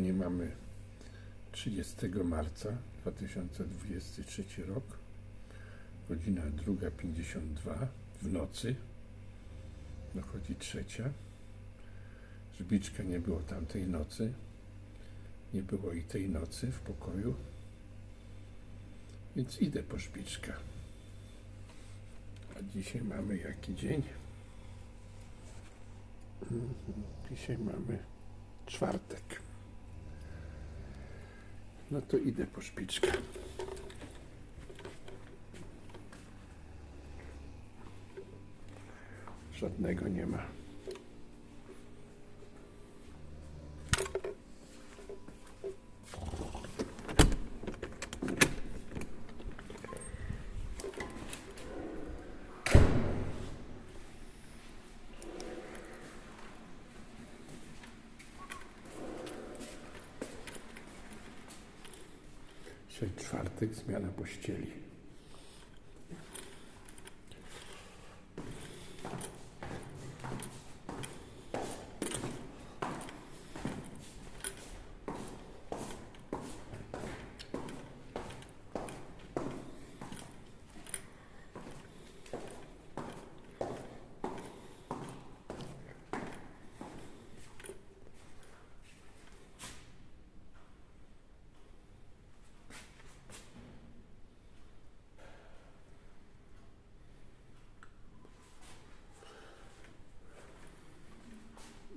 Kochani, mamy 30 marca 2023 rok, godzina 2.52 w nocy, dochodzi trzecia. Żbiczka nie było tamtej nocy, nie było i tej nocy w pokoju, więc idę po szpiczkę. A dzisiaj mamy jaki dzień? Mhm, Dzisiaj mamy czwartek. No to idę po szpiczkę. Żadnego nie ma. Dzisiaj czwartek, zmiana pościeli.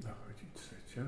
Dochodzi trzecia.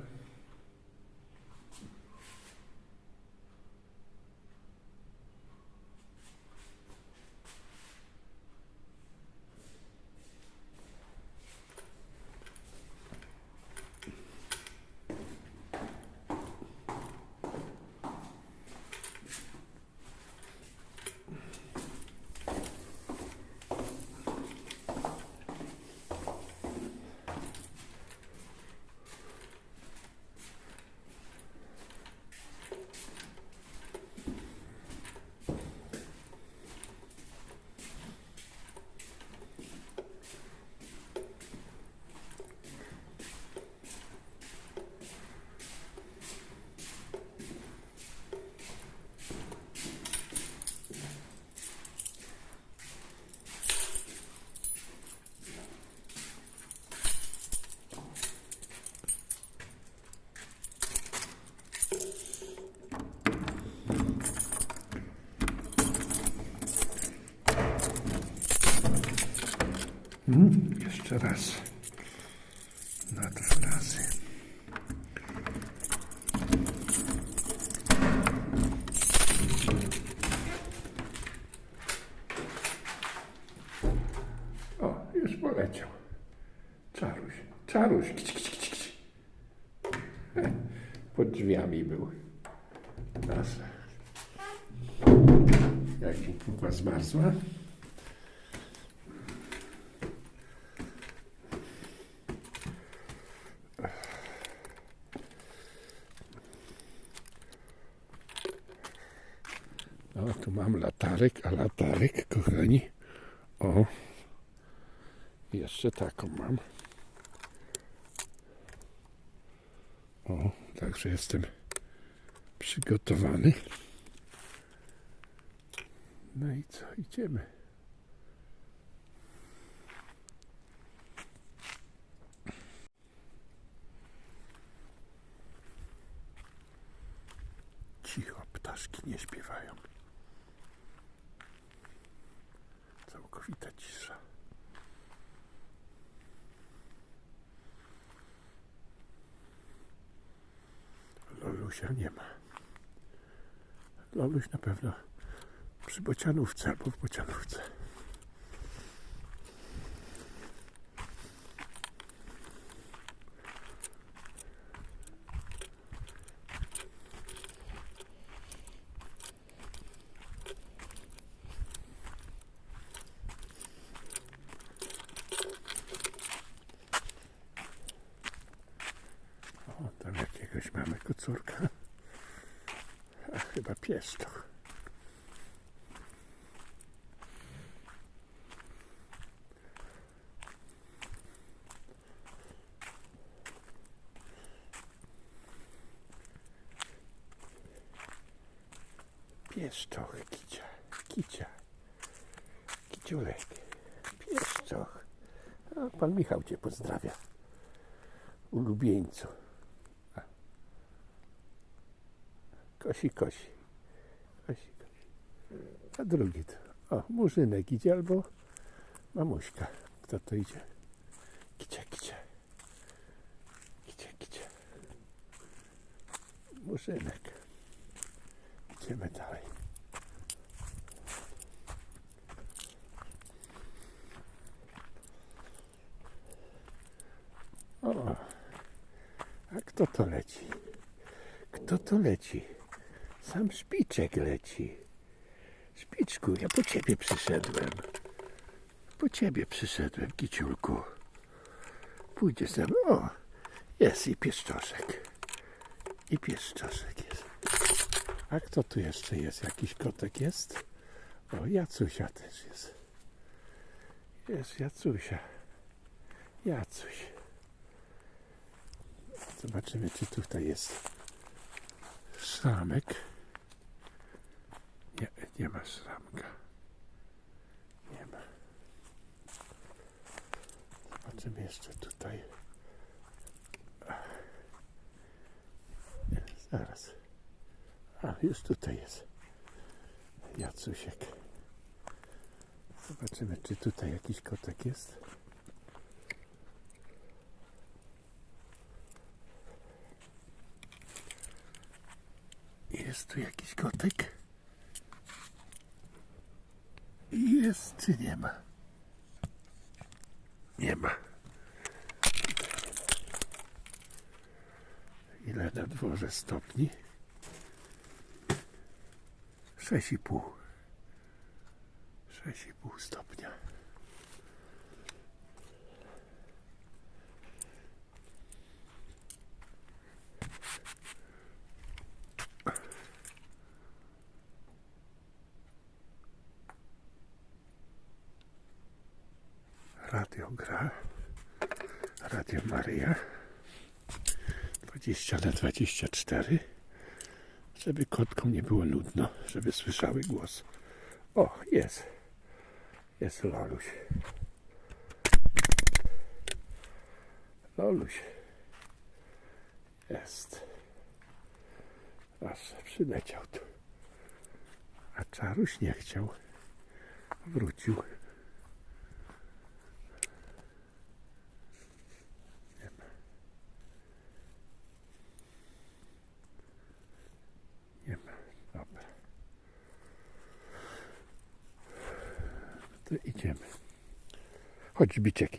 Mm, jeszcze raz. Na dwa razy. O, już poleciał. Czaruś, czaruś. Pod drzwiami był. Nasza. Jak mi pupa zmarzła. O, tu mam latarek, a latarek, kochani. O, jeszcze taką mam. O, także jestem przygotowany. No i co, idziemy. Lolusia nie ma. Loluś na pewno przy bocianówce albo w bocianówce. O, tam jakiegoś kocurka. A chyba pies to. Pieszczoch, kicia, kicia. Kiciulek, pieszczoch. A, pan Michał cię pozdrawia. Ulubieńcu. Kosi, kosi. Kosi, kosi. A drugi to. O, murzynek idzie albo mamuśka. Kto to idzie? Kicia, kicia. Kicia, kicia. Murzynek. Idziemy dalej. O, a kto to leci? Kto to leci? Sam szpiczek leci. Szpiczku, ja po ciebie przyszedłem. Po ciebie przyszedłem, kiciulku. Pójdzie ze mną. O, jest i pieszczoszek. I pieszczoszek jest. A kto tu jeszcze jest? Jakiś kotek jest? O, Jacusia też jest. Jest Jacusia. Jacuś. Zobaczymy, czy tutaj jest szramek. Nie, nie ma szramka. Nie ma. Zobaczymy jeszcze tutaj. Zaraz. A, już tutaj jest. Jacusiek. Zobaczymy, czy tutaj jakiś kotek jest. Jest tu jakiś kotek? Jest czy nie ma? Nie ma. Ile na dworze stopni? Sześć i pół. Sześć i pół stopnia. Radio gra. Radio Maryja. 20 na 24. Żeby kotkom nie było nudno, żeby słyszały głos. O, jest. Jest Loluś. Loluś. Jest. Aż przyleciał tu. A Czaruś nie chciał. Wrócił. Nie ma. Nie ma. Dobra. To idziemy. Chodź, Biciek.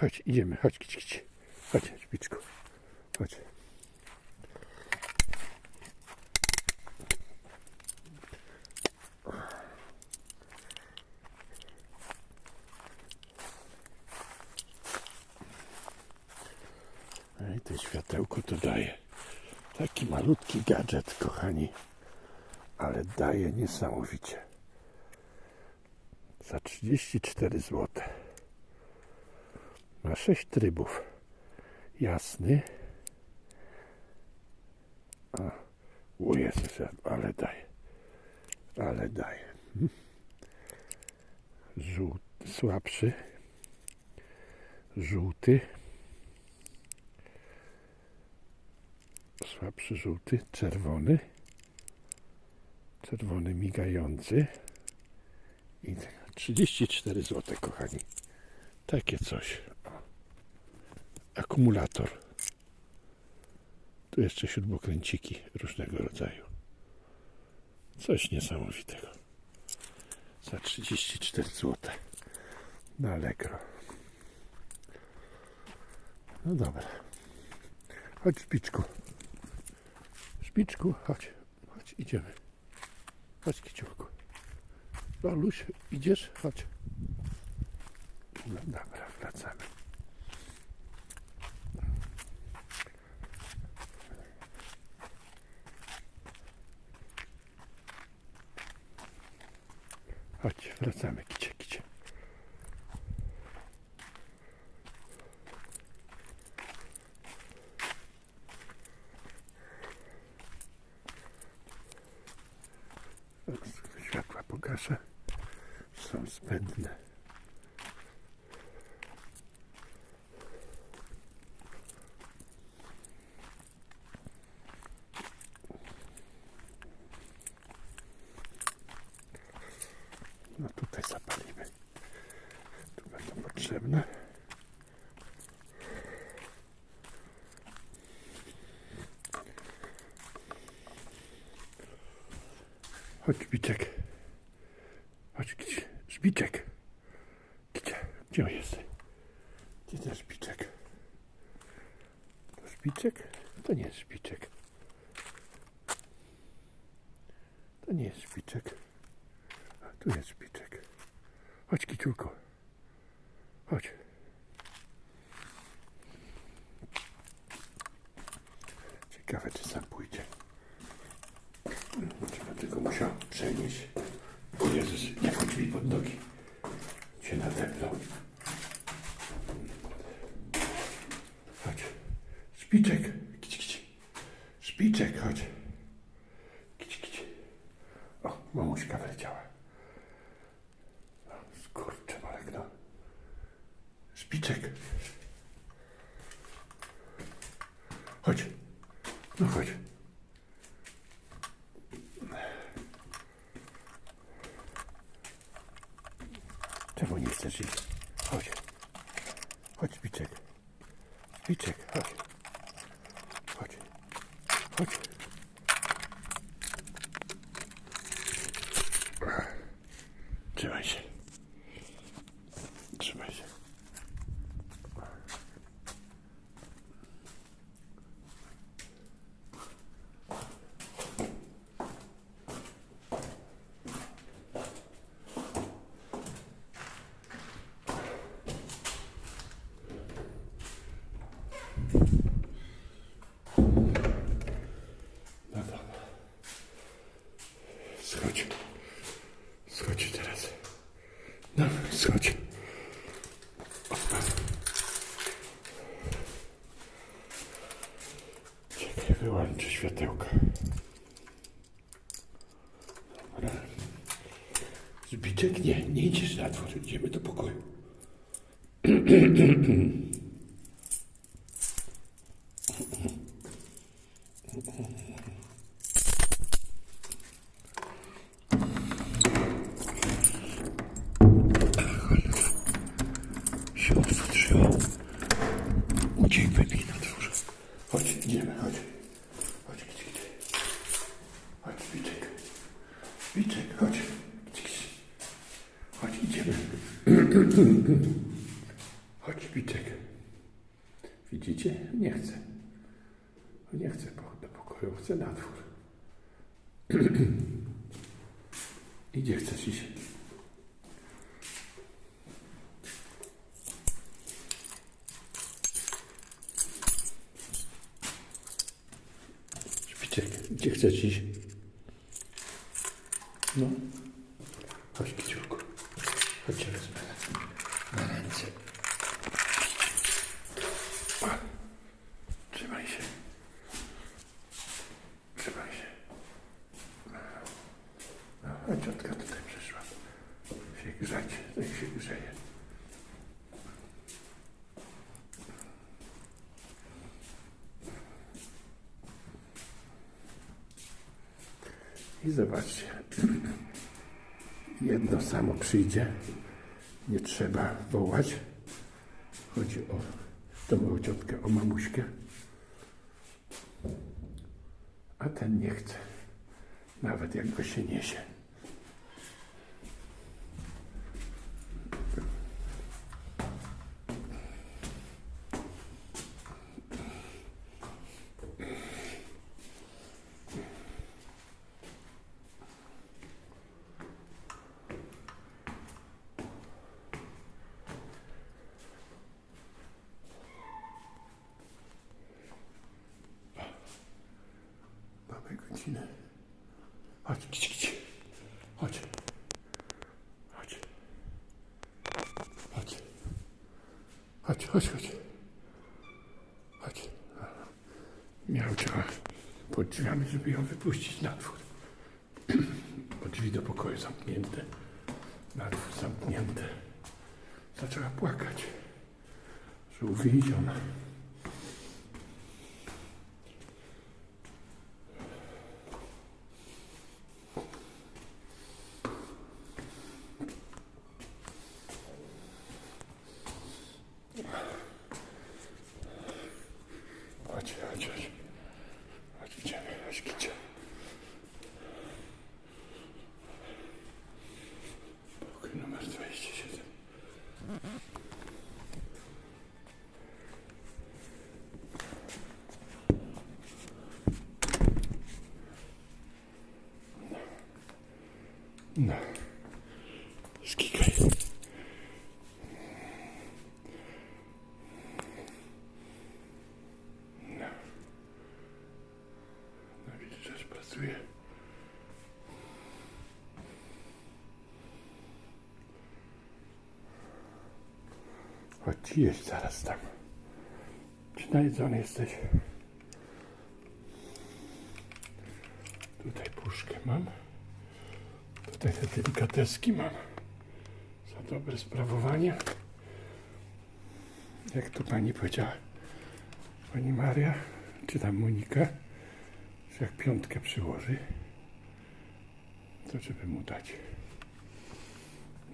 Chodź, idziemy. Chodź, kić, kić. Chodź, Biczku. Chodź. No i to światełko to daje. Taki malutki gadżet, kochani. Ale daje niesamowicie. Za 34 zł. 6 trybów. Jasny. A, o Jezus, ale daje. Ale. Hmm. Żółty, słabszy. Żółty. Słabszy żółty, czerwony. Czerwony migający. I 34 zł, kochani. Takie coś. Akumulator. Tu jeszcze śrubokręciki różnego rodzaju. Coś niesamowitego. Za 34 zł. Na Allegro. No dobra. Chodź, Szpiczku. Szpiczku, chodź. Chodź, idziemy. Chodź, kiciurku. Loluś, idziesz? Chodź. No dobra, wracamy. Chodź, wracamy, kicie, kicie. wasze są zbędne. No tutaj zapalimy. Tu będą potrzebne. Chodź, Szpiczek. Chodź, gdzie? Szpiczek. Gdzie? Gdzie on jest? Gdzie ten Szpiczek? To Szpiczek? To nie jest Szpiczek. To nie jest Szpiczek. A tu jest Szpiczek. Chodź, Kiciulko. Chodź. Ciekawe, czy sam pójdzie. Będę go musiał przenieść? O Jezus, nie wchodź mi pod nogi. Cię nadepnął. Chodź. Szpiczek. Kici, kici. Szpiczek, chodź. Kici, kici. O, mamuśka wleciała. Okay. Czekaj, wyłączę światełka. Zbiczek? Nie, nie idziesz na dwór, idziemy do pokoju. się otworzyło. Uciekł mi na dworze. Chodź, idziemy, chodź. Chodź, gdzie, gdzie. Chodź, Wiczek. Wiczek, chodź. Gdzie. Chodź, idziemy. Chodź, Wiczek. Widzicie? Nie chce. Nie chce do pokoju, chce na dwór. Idzie, chcesz iść? Szpiczek, No. Chodź, kiciurku. Chodź, cię wezmę na ręce. O, Trzymaj się. Trzymaj się. No, a ciotka tutaj przyszła. Się grzać, tak się grzeje. I zobaczcie, jedno samo przyjdzie, nie trzeba wołać. Chodzi o tą moją ciotkę, o mamuśkę. A ten nie chce, nawet jak go się niesie. Godzinę. Chodź, kici, kici. Chodź. Chodź. Chodź. Chodź, chodź, chodź. Chodź. Miał działa pod drzwiami, żeby ją wypuścić na dwór. Pod drzwi do pokoju zamknięte, na dwór zamknięte. Zaczęła płakać, że uwięziona. Chodź, chodź, chodź. Chodź, idziemy, chodź, kicia. Pokój numer 27. No. Skikaj. No. No widzisz, że pracuje. Chodź jeść zaraz tam. Czy najedzony jesteś? Tutaj puszkę mam. Te delikateski mam. Za dobre sprawowanie. Jak to pani powiedziała? Pani Maria, czy tam Monika, że jak piątkę przyłoży, to żeby mu dać.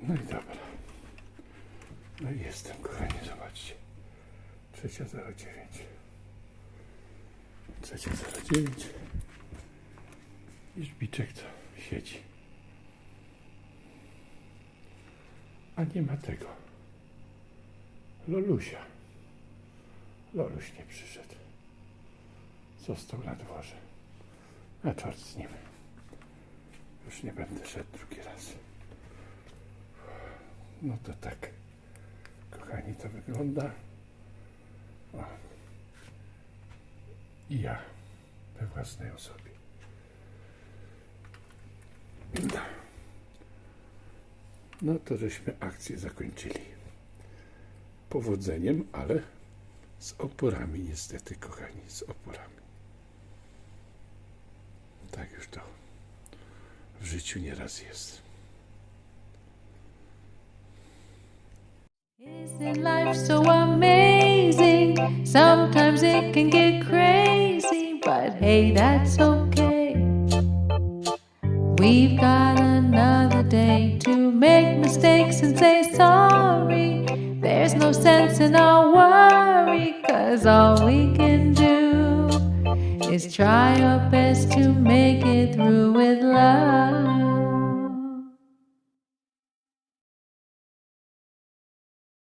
No i dobra. No i jestem, kochani, zobaczcie. Trzecia 09. Trzecia 09. I szpiczek to siedzi. A nie ma tego. Lolusia. Loluś nie przyszedł. Został na dworze. A czort z nim. Już nie będę szedł drugi raz. No to tak. Kochani, to wygląda. O. I ja we własnej osobie. No. To żeśmy akcję zakończyli. Powodzeniem, ale z oporami niestety, kochani, z oporami. Tak już to w życiu nieraz jest. Isn't life so amazing? Sometimes it can get crazy, but hey, that's okay. We've got another day to make mistakes and say sorry. There's no sense in our worry, cause all we can do is try our best to make it through with love.